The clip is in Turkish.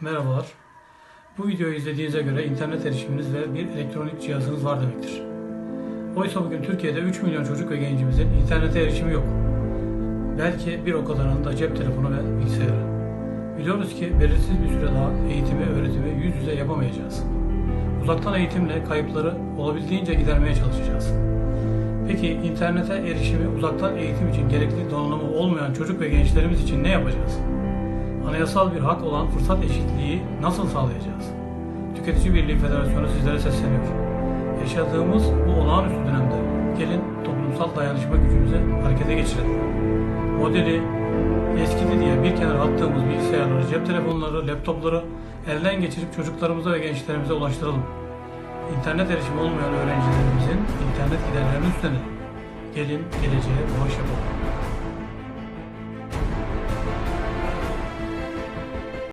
Merhabalar. Bu videoyu izlediğinize göre internet erişiminiz ve bir elektronik cihazınız var demektir. Oysa bugün Türkiye'de 3 milyon çocuk ve gencimizin internete erişimi yok. Belki bir o kadarının da cep telefonu ve bilgisayarı. Biliyoruz ki belirsiz bir süre daha eğitimi, öğretimi yüz yüze yapamayacağız. Uzaktan eğitimle kayıpları olabildiğince gidermeye çalışacağız. Peki internete erişimi uzaktan eğitim için gerekli donanımı olmayan çocuk ve gençlerimiz için ne yapacağız? Anayasal bir hak olan fırsat eşitliği nasıl sağlayacağız? Tüketici Birliği Federasyonu sizlere sesleniyor. Yaşadığımız bu olağanüstü dönemde gelin toplumsal dayanışma gücümüzü harekete geçirelim. Modeli eskidi diye bir kenara attığımız bilgisayarları, cep telefonları, laptopları elden geçirip çocuklarımıza ve gençlerimize ulaştıralım. İnternet erişimi olmayan öğrencilerimizin internet giderlerini üstlenelim. Gelin geleceğe bağış yapalım.